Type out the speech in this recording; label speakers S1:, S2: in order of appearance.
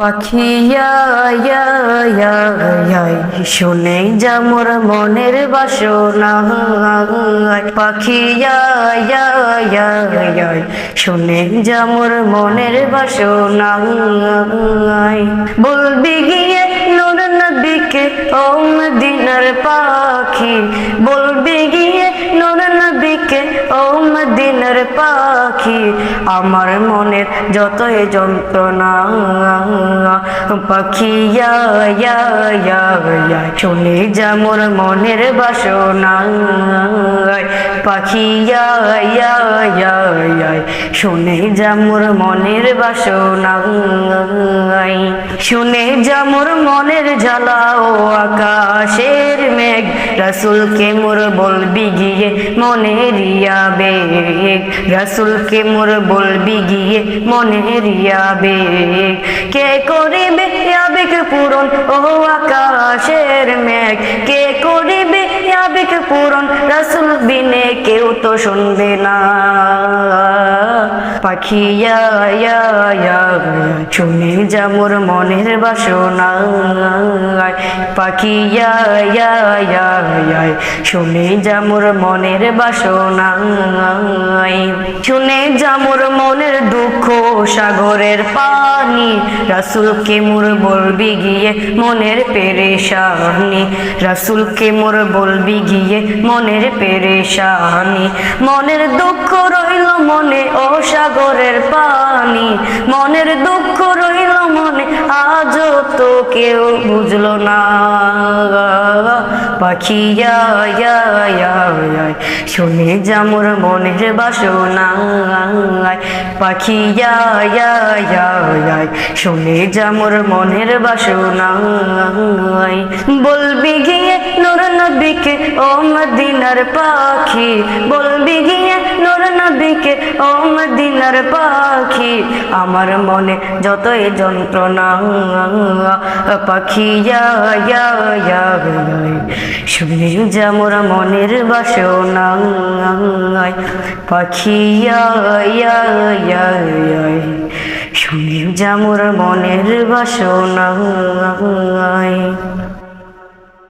S1: পাখিয়া শুনে যা মোর মনের বাসনা। পাখিয়া শুনে যা মোর মনের বাসনা। বলবি গিয়ে দিনার পাখি, আমার মনের যতই যন্ত্রণা পাখিয়া শুনে যা মোর মনের বাসনা। পাখিয়া শুনে যা মোর মনের বাসনা। শুনে যা মোর মনের জ্বালা ও আকাশের মেঘ রসুলকে মোর বলবি গিয়ে মনের বেগ রসুলকে মোর বলবি গিয়ে মনের বেগ কে করিবে আবেগ পূরণ? ও আকাশের মেঘ। কে করিবে আবেগ পূরণ? রসুল বিনে কেউ তো শুনবে না। শুনে যা মনের বাসনা। পাখিয়া শুনে যা মোর মনের বাসনা। শুনে যা মোর মনের দুঃখ সাগরের পানি। রাসুলকে মোর বলবি গিয়ে মনের পেরেশানি। রাসুলকে মোর বলবি গিয়ে মনের পেরেশানি। মনের দুঃখ রইল মনে ও সাগরের পানি, মনের দুঃখ রইল মনে, আজও তো কেউ বুঝলো না। পাখিয়া শুনে যামুর মনের বাসনা। পাখিয়া শুনে যামুর মনের বাসনা। বলবি গিয়ে নুর নবীকে, ও মদিনার পাখি। বলবি গিয়ে নুর নবীকে, ও মদিনার পাখি। আমার মনে যতই যন্ত্রণা পাখিয়া শুনে যা মোরা মনের বাসনা পাখিয়া শুনে যা মোরা মনের বাসনা